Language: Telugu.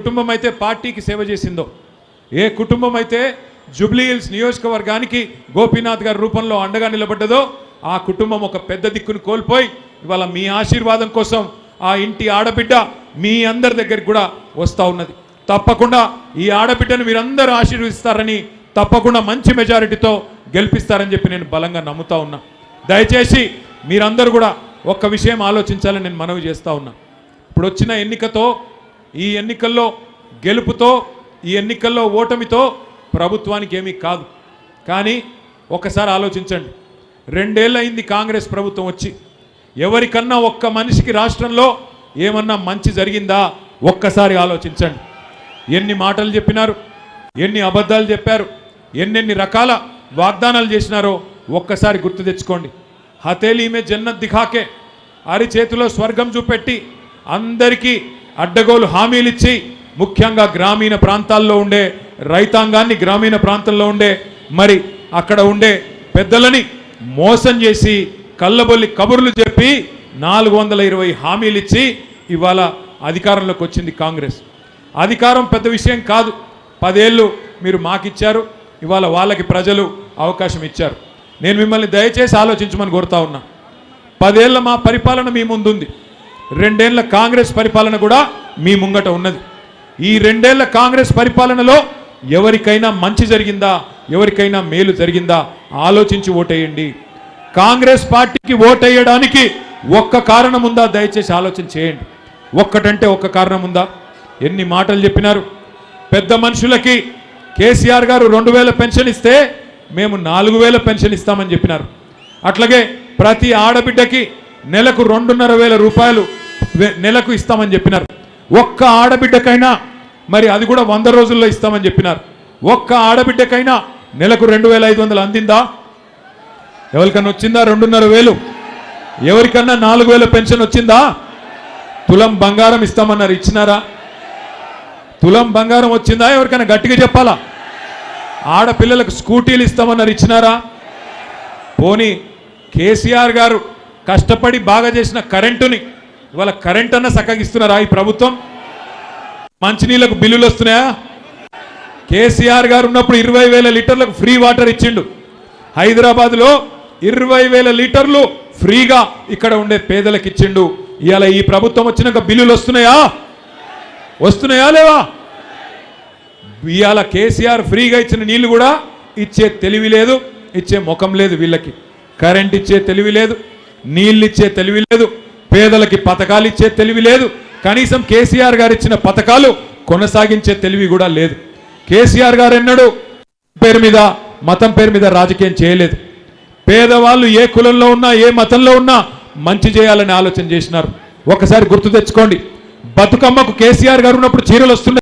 కుటుంబం అయితే పార్టీకి సేవ చేసిందో ఏ కుటుంబం అయితే జూబ్లీ హిల్స్ నియోజకవర్గానికి గోపీనాథ్ గారి రూపంలో అండగా నిలబడ్డదో ఆ కుటుంబం ఒక పెద్ద దిక్కును కోల్పోయి ఇవాళ మీ ఆశీర్వాదం కోసం ఆ ఇంటి ఆడబిడ్డ మీ అందరి దగ్గరికి కూడా వస్తూ ఉన్నది. తప్పకుండా ఈ ఆడబిడ్డను మీరందరూ ఆశీర్వదిస్తారని తప్పకుండా మంచి మెజారిటీతో గెలిపిస్తారని చెప్పి నేను బలంగా నమ్ముతా ఉన్నా. దయచేసి మీరందరూ కూడా ఒక్క విషయం ఆలోచించాలని నేను మనవి చేస్తూ ఉన్నా. ఇప్పుడు వచ్చిన ఎన్నికతో ఈ ఎన్నికల్లో గెలుపుతో ఈ ఎన్నికల్లో ఓటమితో ప్రభుత్వానికి ఏమీ కాదు. కానీ ఒకసారి ఆలోచించండి. రెండేళ్ళయింది కాంగ్రెస్ ప్రభుత్వం వచ్చి. ఎవరికన్నా ఒక్క మనిషికి రాష్ట్రంలో ఏమన్నా మంచి జరిగిందా? ఒక్కసారి ఆలోచించండి. ఎన్ని మాటలు చెప్పినారు? ఎన్ని అబద్ధాలు చెప్పారు? ఎన్నెన్ని రకాల వాగ్దానాలు చేసినారో ఒక్కసారి గుర్తు తెచ్చుకోండి. హతేలీమే జన్నత్ దిఖాకే అరి చేతిలో స్వర్గం చూపెట్టి అందరికీ అడ్డగోలు హామీలు ఇచ్చి ముఖ్యంగా గ్రామీణ ప్రాంతాల్లో ఉండే రైతాంగాన్ని గ్రామీణ ప్రాంతంలో ఉండే మరి అక్కడ ఉండే పెద్దలని మోసం చేసి కళ్ళబొల్లి కబుర్లు చెప్పి నాలుగు వందల ఇరవై హామీలు ఇచ్చి ఇవాళ అధికారంలోకి వచ్చింది కాంగ్రెస్. అధికారం పెద్ద విషయం కాదు. పదేళ్ళు మీరు మాకిచ్చారు ఇవాళ వాళ్ళకి ప్రజలు అవకాశం ఇచ్చారు. నేను మిమ్మల్ని దయచేసి ఆలోచించమని కోరుతా ఉన్నా. పదేళ్ళ మా పరిపాలన మీ ముందుంది. రెండేళ్ళ కాంగ్రెస్ పరిపాలన కూడా మీ ముంగట ఉన్నది. ఈ రెండేళ్ళ కాంగ్రెస్ పరిపాలనలో ఎవరికైనా మంచి జరిగిందా? ఎవరికైనా మేలు జరిగిందా? ఆలోచించి ఓటేయండి. కాంగ్రెస్ పార్టీకి ఓటేయడానికి ఒక్క కారణం ఉందా? దయచేసి ఆలోచన చేయండి. ఒక్కటంటే ఒక్క కారణం ఉందా? ఎన్ని మాటలు చెప్పినారు? పెద్ద మనుషులకి కేసీఆర్ గారు రెండు వేల పెన్షన్ ఇస్తే మేము నాలుగు వేల పెన్షన్ ఇస్తామని చెప్పినారు. అట్లాగే ప్రతి ఆడబిడ్డకి నెలకు రెండున్నర వేల రూపాయలు నెలకు ఇస్తామని చెప్పినారు. ఒక్క ఆడబిడ్డకైనా మరి అది కూడా వంద రోజుల్లో ఇస్తామని చెప్పినారు. ఒక్క ఆడబిడ్డకైనా నెలకు రెండు వేల ఐదు వందలు అందిందా? ఎవరికన్నా వచ్చిందా? రెండున్నర వేలు. ఎవరికన్నా నాలుగు వేల పెన్షన్ వచ్చిందా? తులం బంగారం ఇస్తామన్నారు ఇచ్చినారా? తులం బంగారం వచ్చిందా? ఎవరికైనా గట్టిగా చెప్పాలా? ఆడపిల్లలకు స్కూటీలు ఇస్తామన్నారు ఇచ్చినారా? పోనీ కేసీఆర్ గారు కష్టపడి బాగా చేసిన కరెంటుని ఇవాళ కరెంట్ అన్న సక్కగిస్తున్నారా ఈ ప్రభుత్వం? మంచినీళ్ళకు బిల్లులు వస్తున్నాయా? కేసీఆర్ గారు ఉన్నప్పుడు ఇరవై వేల లీటర్లకు ఫ్రీ వాటర్ ఇచ్చిండు. హైదరాబాద్లో ఇరవై వేల లీటర్లు ఫ్రీగా ఇక్కడ ఉండే పేదలకు ఇచ్చిండు. ఇవాళ ఈ ప్రభుత్వం వచ్చినాక బిల్లులు వస్తున్నాయా? వస్తున్నాయా లేవా? ఇవాళ కేసీఆర్ ఫ్రీగా ఇచ్చిన నీళ్ళు కూడా ఇచ్చే తెలివి లేదు ఇచ్చే ముఖం లేదు వీళ్ళకి. కరెంట్ ఇచ్చే తెలివి లేదు నీళ్ళు ఇచ్చే తెలివి లేదు. పేదలకి పథకాలు ఇచ్చే తెలివి లేదు. కనీసం కేసీఆర్ గారు ఇచ్చిన పథకాలు కొనసాగించే తెలివి కూడా లేదు. కేసీఆర్ గారు ఎన్నడూ పేరు మీద మతం పేరు మీద రాజకీయం చేయలేదు. పేదవాళ్ళు ఏ కులంలో ఉన్నా ఏ మతంలో ఉన్నా మంచి చేయాలని ఆలోచన చేసినారు. ఒకసారి గుర్తు తెచ్చుకోండి. బతుకమ్మకు కేసీఆర్ గారు ఉన్నప్పుడు చీరలు వస్తున్నాయి